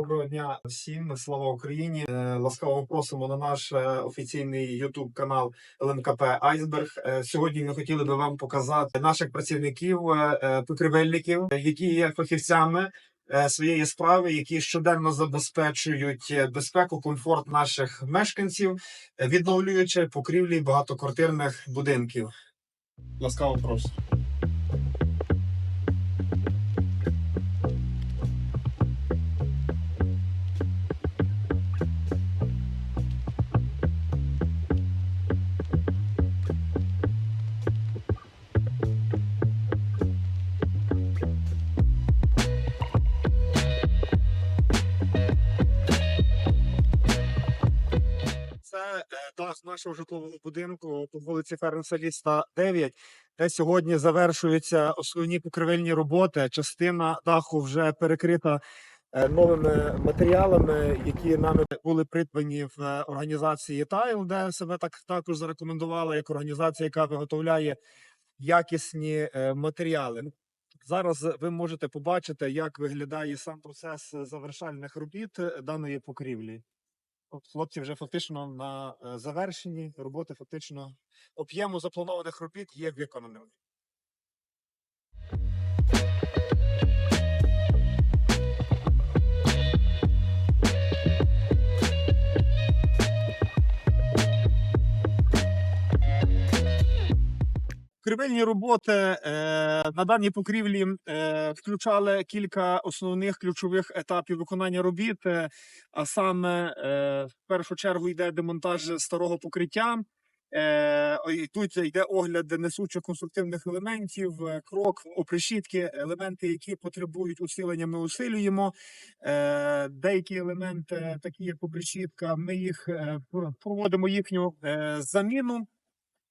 Доброго дня всім, слава Україні! Е, Ласкаво просимо на наш е, офіційний YouTube канал ЛМКП Айсберг. Е, Сьогодні ми хотіли би вам показати наших працівників, покривельників, які є фахівцями своєї справи, які щоденно забезпечують безпеку, комфорт наших мешканців, відновлюючи покрівлі багатоквартирних будинків. Ласкаво просимо. Дах нашого житлового будинку по вулиці Ференселіста 9, де сьогодні завершуються основні покривельні роботи. Частина даху вже перекрита е, новими матеріалами, які нами були придбані в е, організації Тайл, де себе так також зарекомендувала як організація, яка виготовляє якісні е, матеріали. Зараз ви можете побачити, як виглядає сам процес завершальних робіт даної покрівлі. Хлопці вже фактично на е, завершенні роботи, фактично об'єму запланованих робіт є виконаним. Кривельні роботи е, на даній покрівлі е, включали кілька основних ключових етапів виконання робіт. е, А саме в першу чергу йде демонтаж старого покриття. Тут йде огляд несучих конструктивних елементів, крок, опришітки, елементи, які потребують усилення, ми усилюємо. Деякі елементи, такі як опришітка, ми їх проводимо їхню заміну.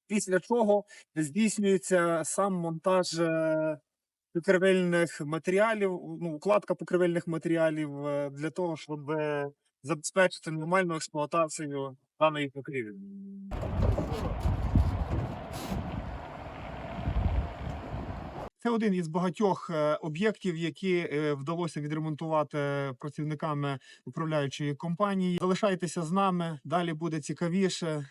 Після чого здійснюється сам монтаж е, покривельних матеріалів, ну, укладка покривельних матеріалів е, для того, щоб е, забезпечити нормальну експлуатацію даної покрівлі. Це один із багатьох об'єктів, які вдалося відремонтувати працівниками управляючої компанії. Залишайтеся з нами, далі буде цікавіше.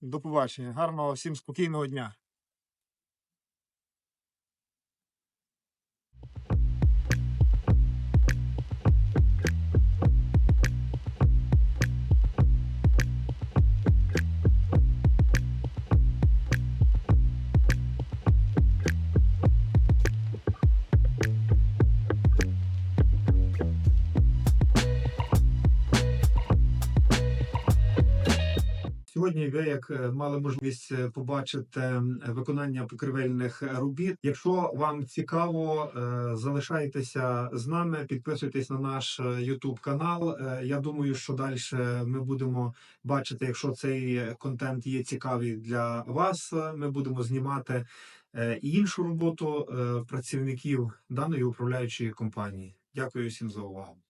До побачення. Гарного всім спокійного дня. Сьогодні ви як е, мали можливість е, побачити виконання покривельних робіт. Якщо вам цікаво, е, залишайтеся з нами, підписуйтесь на наш YouTube канал. Я думаю, що далі ми будемо бачити, якщо цей контент є цікавий для вас. Ми будемо знімати і іншу роботу працівників даної управляючої компанії. Дякую всім за увагу.